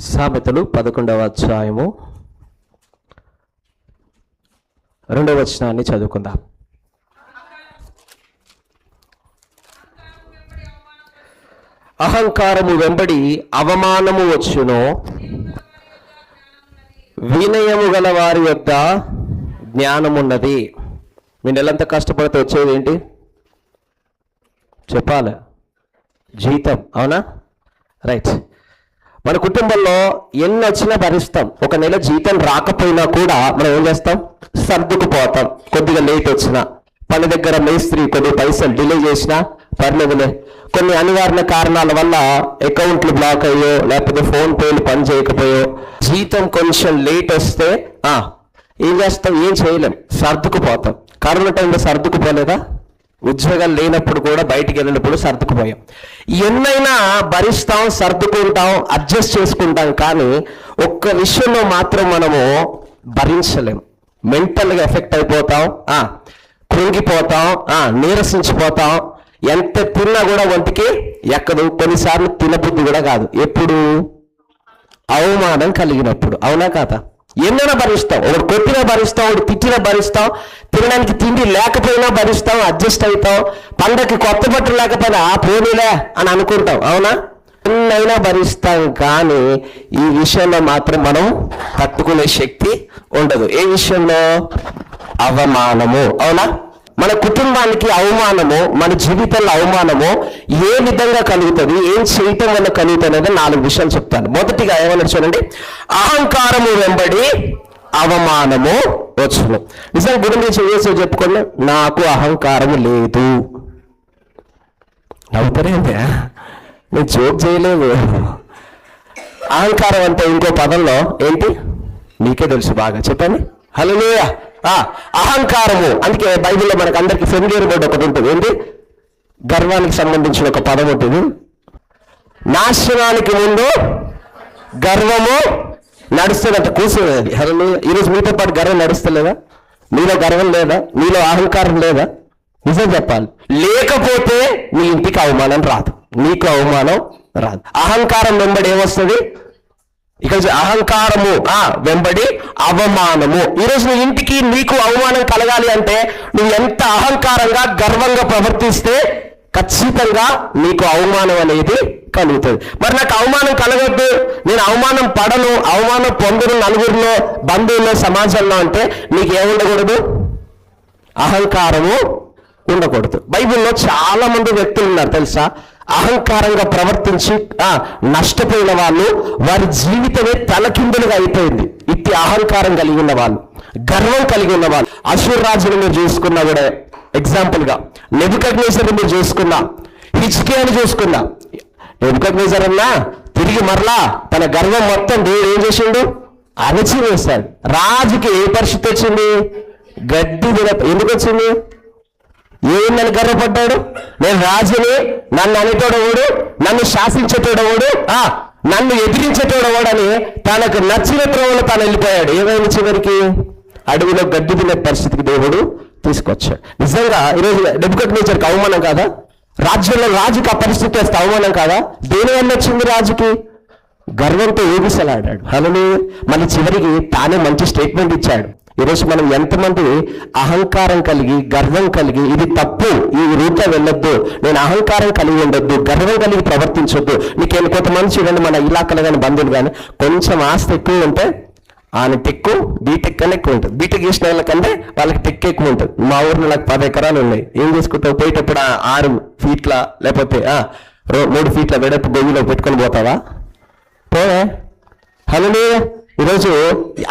సామెతలు పదకొండవ అధ్యాయము. రెండవ వచనాన్ని చదువుకుందాం. అహంకారము వెంబడి అవమానము వచ్చును. వినయము గల వారి యొక్క జ్ఞానమున్నది. మీ నెలంతా కష్టపడితే వచ్చేది ఏంటి? చెప్పాలి. జీతం అవునా? రైట్. మన కుటుంబంలో ఎన్ని వచ్చినా భరిస్తాం. ఒక నెల జీతం రాకపోయినా కూడా మనం ఏం చేస్తాం? సర్దుకుపోతాం. కొద్దిగా లేట్ వచ్చినా. పని దగ్గర మేస్త్రి కొన్ని పైసలు డిలే చేసినా పర్లేదులే. కొన్ని అనివార్య కారణాల వల్ల అకౌంట్లు బ్లాక్ అయ్యో లేకపోతే ఫోన్ పేలు పని చేయకపోయో జీతం కొంచెం లేట్ వస్తే ఏం చేస్తాం? ఏం చేయలేం. సర్దుకుపోతాం. కరోనా టైంలో సర్దుకుపోలేదా? ఉద్యోగాలు లేనప్పుడు కూడా బయటికి వెళ్ళినప్పుడు సర్దుకుపోయాం. ఎన్నైనా భరిస్తాం సర్దుకుంటాం అడ్జస్ట్ చేసుకుంటాం కానీ ఒక్క విషయంలో మాత్రం మనము భరించలేం. మెంటల్గా ఎఫెక్ట్ అయిపోతాం కృంగిపోతాం నీరసించిపోతాం. ఎంత తిన్నా కూడా ఒంటికి ఎక్కదు. కొన్నిసార్లు తినబుద్ధి కూడా కాదు. ఎప్పుడు? అవమానం కలిగినప్పుడు. అవునా కాదా? ఎన్నైనా భరిస్తాం ఒకడు కొట్టినా భరిస్తాం ఒకడు తిట్టినా భరిస్తాం తినడానికి తిండి లేకపోయినా భరిస్తాం అడ్జస్ట్ అవుతాం పండగకి కొత్త బట్టలు లేకపోయినా ఆ పోనీలే అని అనుకుంటాం అవునా? ఎన్నైనా భరిస్తాం కానీ ఈ విషయంలో మాత్రం మనం తట్టుకునే శక్తి ఉండదు. ఏ విషయంలో? అవమానము. అవునా? మన కుటుంబానికి అవమానము మన జీవితంలో అవమానము ఏ విధంగా కలుగుతుంది ఏం చేయటం వల్ల కలుగుతుంది అనేది నాలుగు విషయాలు చెప్తాను. మొదటిగా ఏమన్నా చూడండి అహంకారము వెంబడి అవమానము వచ్చును. నిజంగా గురించి మీద చేసి చెప్పుకోండి నాకు అహంకారము లేదు. నవ్వుతారేంటే నేను జోక్ చేయలేదు. అహంకారం అంటే ఇంకో పదంలో ఏంటి? నీకే తెలుసు బాగా. చెప్పండి. హలో అహంకారము. అందుకే బైబిల్లో మనకు అందరికి ఫెమిలియర్ వర్డ్ ఒకటి ఉంటుంది. ఏంటి? గర్వానికి సంబంధించిన ఒక పదం ఉంటుంది. నాశనానికి ముందు గర్వము నడుస్తున్నట్ట కూర్చునేది హలో ఈరోజు మీతో పాటు గర్వం నడుస్తలేదా? మీలో గర్వం లేదా? మీలో అహంకారం లేదా? నిజం చెప్పాలి. లేకపోతే నీ ఇంటికి అవమానం రాదు. నీకు అవమానం రాదు. అహంకారం వెంబడి ఏమొస్తుంది? ఇక్కడ అహంకారము ఆ వెంబడి అవమానము. ఈరోజు నీ ఇంటికి నీకు అవమానం కలగాలి అంటే నువ్వు ఎంత అహంకారంగా గర్వంగా ప్రవర్తిస్తే ఖచ్చితంగా నీకు అవమానం అనేది కలుగుతుంది. మరి నాకు అవమానం కలగద్దు నేను అవమానం పడను అవమానం పొందను నలుగురిలో బంధువుల్లో సమాజంలో అంటే నీకు ఏముండకూడదు అహంకారము ఉండకూడదు. బైబిల్లో చాలా మంది వ్యక్తులు ఉన్నారు తెలుసా? అహంకారంగా ప్రవర్తించి నష్టపోయిన వాళ్ళు వారి జీవితమే తలకిందులుగా అయిపోయింది. ఇట్టి అహంకారం కలిగి ఉన్న వాళ్ళు గర్వం కలిగి ఉన్న వాళ్ళు. అసూర్ రాజుని మీరు చూసుకున్నా కూడా ఎగ్జాంపుల్గా గా మీరు చూసుకున్నా హిచ్కియాని చూసుకున్నా నెబుకగ్నేసర్ అన్నా తిరిగి మరలా తన గర్వం మొత్తం దేవుడు ఏం చేసిండు? అణచి వేశాడు రాజుకి ఏ పరిస్థితి వచ్చింది? గడ్డి ఎందుకు వచ్చింది? ఏం నన్ను గర్వపడ్డాడు? నేను రాజుని నన్ను అనేటోడవుడు నన్ను శాసించేటోడవుడు? ఆ నన్ను ఎదిరించేటోడవాడని తనకు నచ్చిన త్రోవలో తాను వెళ్ళిపోయాడు. ఏమైంది చివరికి? అడవిలో గడ్డి తినే పరిస్థితికి దేవుడు తీసుకొచ్చాడు. నిజంగా ఈరోజు డెబ్బుకట్ నేచర్కి అవమానం కాదా? రాజ్యంలో రాజుకి ఆ పరిస్థితి వస్తే అవమానం కాదా? దేని వల్ల వచ్చింది రాజుకి? గర్వంతో ఊగిసలాడాడు అలానే మళ్ళీ చివరికి తానే మంచి స్టేట్మెంట్ ఇచ్చాడు. ఈరోజు మనం ఎంతమంది అహంకారం కలిగి గర్వం కలిగి ఇది తప్పు ఈ రూట్లో వెళ్ళొద్దు. నేను అహంకారం కలిగి ఉండొద్దు గర్వం కలిగి ప్రవర్తించొద్దు. నీకేం కొంతమంది చూడండి మన ఇలాకలు కానీ బంధువులు కానీ కొంచెం ఆస్తి ఎక్కువ ఉంటే ఆయన టెక్కు బీటెక్ కన్నా ఎక్కువ ఉంటుంది. బీటెక్ చేసిన వాళ్ళకంటే వాళ్ళకి టెక్ ఎక్కువ ఉంటుంది. మా ఊరిలో నాకు పది ఎకరాలు ఉన్నాయి. ఏం చేసుకుంటావు? పోయేటప్పుడు ఆరు ఫీట్ల లేకపోతే మూడు ఫీట్ల వెడపు గొయ్యిలో పెట్టుకొని పోతావా? పోవే. హలో ఈరోజు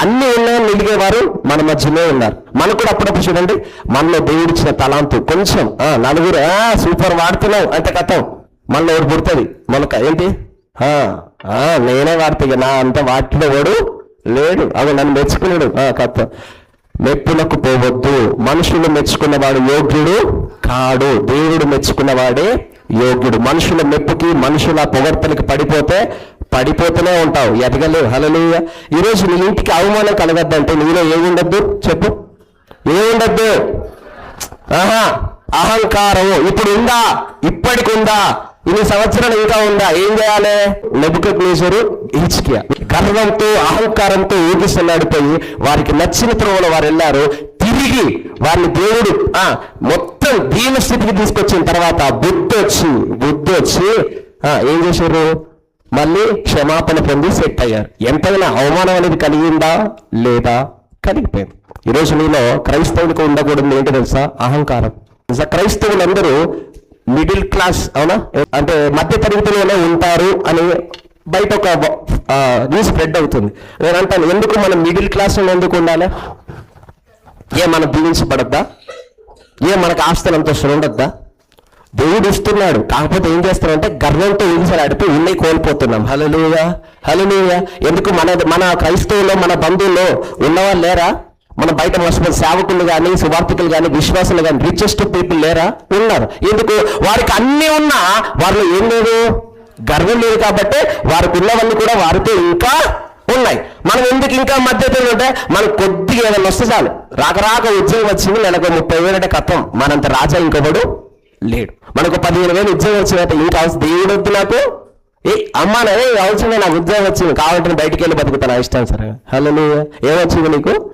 అన్ని ఉన్నాయని నిలిగేవారు మన మధ్యలో ఉన్నారు. మనకు కూడా అప్పుడప్పుడు చూడండి మనలో దేవుడిచ్చిన తలాంతు. కొంచెం నలుగురు సూపర్ వాడుతున్నావు అంటే కథం. మనలో ఎవరు పుడుతుంది మొలక ఏంటి? నేనే వాడితే ఇక నా అంత వాటిలో వాడు లేడు. అవి నన్ను మెచ్చుకున్నాడు. కథ. మెప్పులకు పోవద్దు. మనుషులు మెచ్చుకున్నవాడు యోగ్యుడు కాడు. దేవుడు మెచ్చుకున్నవాడే యోగ్యుడు. మనుషుల మెప్పుకి మనుషుల పొగడ్తలకి పడిపోతే పడిపోతూనే ఉంటావు. ఎదగలేవు హలలుయ ఈరోజు నీ ఇంటికి అవమానం కలగద్దంటే నీలో ఏముండద్దు చెప్పు. ఏముండద్దు ఆహా అహంకారము. ఇప్పుడు ఉందా? ఇప్పటికి ఉందా? ఇన్ని సంవత్సరాలు ఇంకా ఉందా? ఏం చేయాలి? నెబుకద్నేశ్వరు హిచ్కియా గర్వంతో అహంకారంతో ఊగిసలాడిపోయి వారికి నచ్చిన త్రోవలో వారు వెళ్ళారు. తిరిగి వారిని దేవుడు ఆ మొత్తం దీన స్థితికి తీసుకొచ్చిన తర్వాత బుద్ధి వచ్చి బుద్ధి వచ్చి ఏం చేశారు? మళ్ళీ క్షమాపణ పొంది సెట్ అయ్యారు. ఎంతైనా అవమానం అనేది కలిగిందా? లేదా? కలిగిపోయింది. ఈరోజు మీలో క్రైస్తవులకు ఉండకూడదు ఏంటి తెలుసా? అహంకారం. క్రైస్తవులందరూ మిడిల్ క్లాస్ అవునా? అంటే మధ్య తరగతిలోనే ఉంటారు అని బయట ఒక న్యూస్ స్ప్రెడ్ అవుతుంది. నేను అంటాను ఎందుకు మనం మిడిల్ క్లాస్లో ఎందుకు ఉండాలి? ఏ మనం దీవించబడద్దా ఏ మనకు ఆస్తులు ఉండద్దా? దేవుడు ఇస్తున్నాడు. కాకపోతే ఏం చేస్తున్నామంటే గర్వంతో ఊగిసలాడితే ఉన్నై కోల్పోతున్నాం. హలలుయా హలలుయా ఎందుకు మన మన క్రైస్తవులో మన బంధువుల్లో ఉన్నవాళ్ళు లేరా? మన బయట మస్తు సేవకులు కానీ సువార్థికులు కానీ విశ్వాసులు కానీ రిచెస్ట్ పీపుల్ లేరా? ఉన్నారు. ఎందుకు? వారికి అన్నీ ఉన్నా వారిలో ఏం లేదు? గర్వం లేదు కాబట్టి వారికి ఉన్నవన్నీ కూడా వారితో ఇంకా ఉన్నాయి. మనం ఎందుకు ఇంకా మధ్యలో ఉంటే మనకు కొద్దిగా ఏదైనా వస్తే చాలు. రాక రాక ఉద్యోగం వచ్చింది నెలకు ముప్పై వేలంటే కత్వం కథం మనంత రాజా ఇంకొకడు లేడు. మనకు పదిహేను వేలు ఉద్యోగం వచ్చినట్టు ఈ అవసరం దేవుడు వద్దు నాకు. ఏ అమ్మానే అవసరం అవసరమే నాకు ఉద్యోగం వచ్చింది. కావాలంటే బయటికి వెళ్ళి బతుకుతాను ఇష్టం సరే. హలో ఏమొచ్చింది నీకు?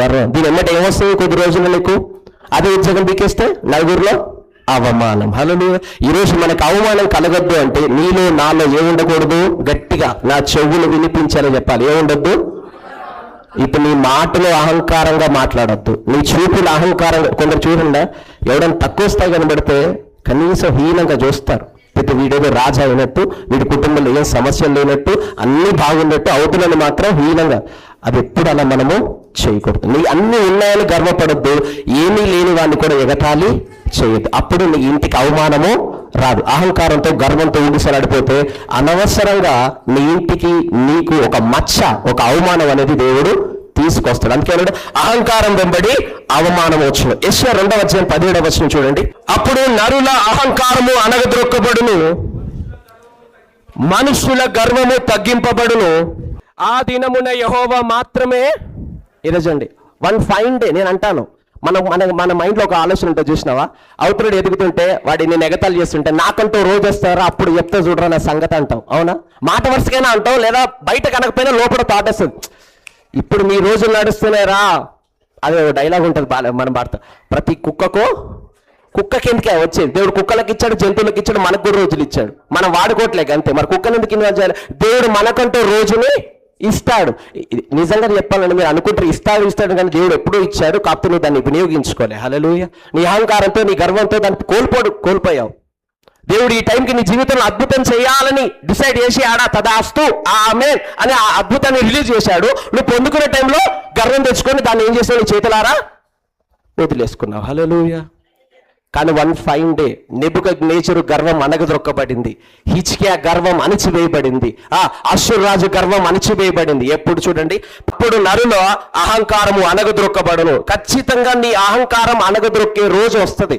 గర్వం. దీని ఎమ్మటి ఏమొస్తుంది కొద్ది రోజులు నీకు? అదే ఉద్యోగం పీకేస్తే నలుగురిలో? అవమానం. హలో ఈరోజు మనకు అవమానం కలగద్దు అంటే నీలో నాలో ఏముండకూడదు? గట్టిగా నా చెవులు వినిపించాలని చెప్పాలి. ఏముండద్దు? ఇప్పుడు నీ మాటలు అహంకారంగా మాట్లాడొద్దు. నీ చూపులు అహంకారంగా కొందరు చూడండి ఎవడైనా తక్కువ స్థాయి కనబడితే కనీసం హీనంగా చూస్తారు. అయితే వీడేదో రాజా అయినట్టు వీడి కుటుంబంలో ఏం సమస్యలు లేనట్టు అన్నీ బాగున్నట్టు అవుతున్నది మాత్రం హీనంగా. అది ఎప్పుడు అలా మనము చేయకూడదు. నీ అన్ని ఉన్నాయని గర్వపడద్దు. ఏమీ లేని వాడిని కూడా ఎగతాళి చేయొద్దు. అప్పుడు నీ ఇంటికి అవమానము రాదు. అహంకారంతో గర్వంతో ఊగిసలాడిపోతే అనవసరంగా నీ ఇంటికి నీకు ఒక మచ్చ ఒక అవమానం అనేది దేవుడు తీసుకొస్తాడు. అందుకే అహంకారం వెంబడి అవమానం వచ్చిన యశ్వ రెండవ వచ్చిన పదిహేడవ వచ్చిన చూడండి. అప్పుడు నరుల అహంకారము అనగద్రొక్కబడును మనుషుల గర్వము తగ్గింపబడును. ఆ దినమున యహోవా మాత్రమే ఈరోజండి వన్ ఫైన్ డే నేను అంటాను. మన మన మన మైండ్లో ఒక ఆలోచన ఉంటుంది చూసినావా? అవతరుడు ఎదుగుతుంటే వాడిని నేను ఎగతాలు చేస్తుంటే నాకంటూ రోజు వస్తారా అప్పుడు చెప్తే చూడరా నా సంగతి అంటాం అవునా? మాట వరుసకైనా అంటాం లేదా బయట కనకపోయినా లోపల థాట్ వస్తుంది. ఇప్పుడు మీ రోజులు నడుస్తున్నారా అదే డైలాగ్ ఉంటుంది బాగా మనం భారత. ప్రతి కుక్కకు కుక్కకి ఎందుకే వచ్చేది. దేవుడు కుక్కలకు ఇచ్చాడు జంతువులకు ఇచ్చాడు మనకు కూడా రోజులు ఇచ్చాడు. మనం వాడుకోవట్లేక అంతే. మరి కుక్కను ఎందుకు ఇన్వాల్వ్ చేయాలి? దేవుడు మనకంటూ రోజుని ఇస్తాడు. నిజంగా చెప్పాలని మీరు అనుకుంటారు ఇస్తాడు ఇస్తాడు కానీ దేవుడు ఎప్పుడూ ఇచ్చాడు కాకపోతే నువ్వు దాన్ని వినియోగించుకోలే. హలలుయ నీ అహంకారంతో నీ గర్వంతో దాన్ని కోల్పోడు కోల్పోయావు. దేవుడు ఈ టైంకి నీ జీవితంలో అద్భుతం చేయాలని డిసైడ్ చేసి ఆడా తదాస్తు ఆమె అని ఆ అద్భుతాన్ని రిలీజ్ చేశాడు. నువ్వు పొందుకునే టైంలో గర్వం తెచ్చుకొని దాన్ని ఏం చేసావు నీ చేతులారా? వదిలేసుకున్నావు. హలోయ కానీ వన్ ఫైన్ డే నిబుక నేచరు గర్వం అనగదొక్కబడింది హిచ్కియా గర్వం అణిచివేయబడింది. ఆ అశ్వరాజు గర్వం అణిచివేయబడింది. ఎప్పుడు చూడండి? ఇప్పుడు నరులో అహంకారము అనగదొక్కబడును ఖచ్చితంగా నీ అహంకారం అనగదొక్కే రోజు వస్తుంది.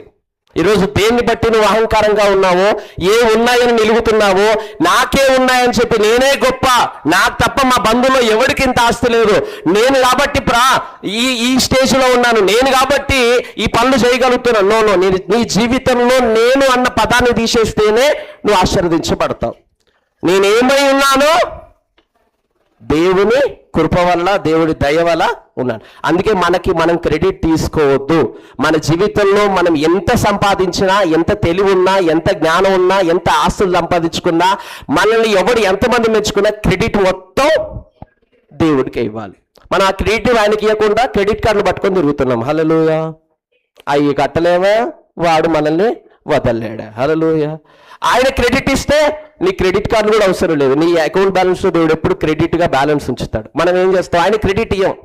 ఈరోజు దేన్ని బట్టి నువ్వు అహంకారంగా ఉన్నావో ఏ ఉన్నాయని నిలుగుతున్నావో నాకే ఉన్నాయని చెప్పి నేనే గొప్ప. నాకు తప్ప మా బంధువులో ఎవరికి ఇంత ఆస్తి లేదు. నేను కాబట్టి ప్రా ఈ ఈ స్టేజ్లో ఉన్నాను. నేను కాబట్టి ఈ పనులు చేయగలుగుతున్నాను నో నో నీ నీ జీవితంలో నేను అన్న పదాన్ని తీసేస్తేనే నువ్వు ఆశీర్వదించబడతావు. నేనేమై ఉన్నానో దేవుని కృప వల్ల దేవుడి దయ వల్ల ఉన్నాడు అందుకే మనకి మనం క్రెడిట్ తీసుకోవద్దు. మన జీవితంలో మనం ఎంత సంపాదించినా ఎంత తెలివి ఉన్నా ఎంత జ్ఞానం ఉన్నా ఎంత ఆస్తులు సంపాదించుకున్నా మనల్ని ఎవడు ఎంతమంది మెచ్చుకున్నా క్రెడిట్ మొత్తం దేవుడికే ఇవ్వాలి. మనం ఆ క్రెడిట్ ఆయనకి ఇవ్వకుండా క్రెడిట్ కార్డులు పట్టుకొని తిరుగుతున్నాం. హలోయ అవి కట్టలేవా? వాడు మనల్ని వదలలేడా? హలోయ ఆయన క్రెడిట్ ఇస్తే నీ క్రెడిట్ కార్డు కూడా అవసరం లేదు. నీ అకౌంట్ బ్యాలెన్స్ దేవుడు ఎప్పుడు క్రెడిట్గా బ్యాలెన్స్ ఉంచుతాడు. మనం ఏం చేస్తాం? ఆయన క్రెడిట్ ఇవ్వం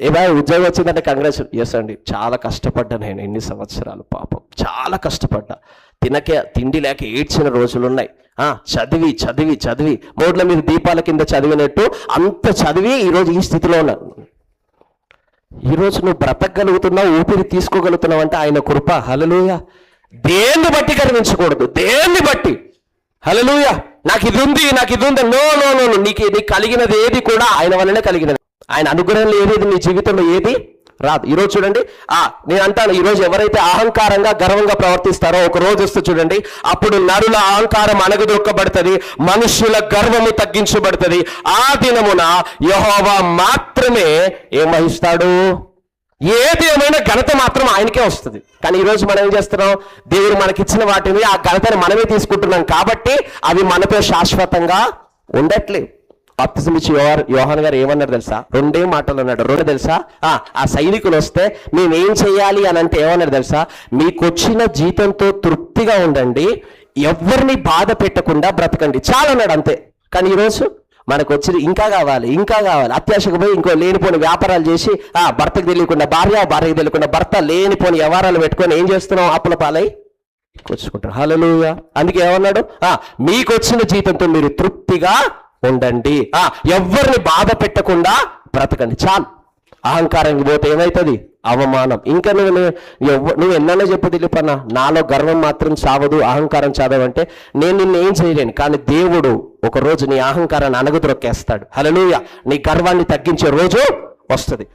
ఏమైనా ఉద్యోగం వచ్చిందంటే కంగ్రెస్ ఎస్ అండి. చాలా కష్టపడ్డా నేను ఎన్ని సంవత్సరాలు పాపం. చాలా కష్టపడ్డా. తినకే తిండి లేక ఏడ్చిన రోజులు ఉన్నాయి ఆ, చదివి చదివి చదివి. మోడ్ల మీద దీపాల కింద చదివినట్టు అంత చదివి ఈరోజు ఈ స్థితిలో ఉన్నాను ఈరోజు నువ్వు బ్రతకగలుగుతున్నావు ఊపిరి తీసుకోగలుగుతున్నావు అంటే ఆయన కృప. హలలుయ దేన్ని బట్టి గర్వించకూడదు? దేన్ని బట్టి? హలలుయ నాకు ఇది ఉంది నాకు ఇది ఉంది. No no no no. నీకు నీకు కలిగినది ఏది కూడా ఆయన వల్లనే కలిగినది. ఆయన అనుగ్రహం ఏది నీ జీవితంలో ఏది రాదు. ఈరోజు చూడండి ఆ నేను అంటాను ఈరోజు ఎవరైతే అహంకారంగా గర్వంగా ప్రవర్తిస్తారో ఒక రోజు వస్తే చూడండి అప్పుడు నరుల అహంకారం అణగదొక్కబడుతుంది మనుషుల గర్వము తగ్గించబడుతుంది. ఆ దినమున యహోవా మాత్రమే ఏం వహిస్తాడు ఏది ఏమైనా ఘనత మాత్రం ఆయనకే వస్తుంది. కానీ ఈరోజు మనం ఏం చేస్తున్నాం? దేవుడు మనకిచ్చిన వాటిని ఆ ఘనతను మనమే తీసుకుంటున్నాం కాబట్టి అవి మనతో శాశ్వతంగా ఉండట్లేవు బాప్తిజమిచ్చి యోహాన్ గారు ఏమన్నారు తెలుసా? రెండే మాటలు అన్నాడు. రెండు తెలుసా? ఆ, సైనికులు వస్తే మేమేం చేయాలి అని అంటే ఏమన్నారు తెలుసా? మీకొచ్చిన జీతంతో తృప్తిగా ఉండండి ఎవరిని బాధ పెట్టకుండా బ్రతకండి. చాలా అన్నాడు అంతే. కానీ ఈరోజు మనకు వచ్చి ఇంకా కావాలి ఇంకా కావాలి. అత్యాశకు పోయి ఇంకో లేనిపోని వ్యాపారాలు చేసి ఆ భర్తకు తెలియకుండా భార్య భార్యకు తెలియకుండా భర్త లేనిపోని వ్యవహారాలు పెట్టుకొని ఏం చేస్తున్నాం అప్పుల పాలై కూర్చుకుంటారు. హల్లెలూయా. అందుకే ఏమన్నాడు? మీకు వచ్చిన జీతంతో మీరు తృప్తిగా ఉండండి. ఆ ఎవరిని బాధ పెట్టకుండా బ్రతకండి. చాలు. అహంకారానికి పోతే ఏమవుతుంది అవమానం. ఇంకా నువ్వు నువ్వు నువ్వు ఎన్నైనా చెప్పు దిలీపన్న నాలో గర్వం మాత్రం చావదు అహంకారం చాదవంటే నేను నిన్ను ఏం చేయలేను. కానీ దేవుడు ఒక రోజు నీ అహంకారాన్ని అనగదొక్కేస్తాడు హలలుయ నీ గర్వాన్ని తగ్గించే రోజు వస్తుంది.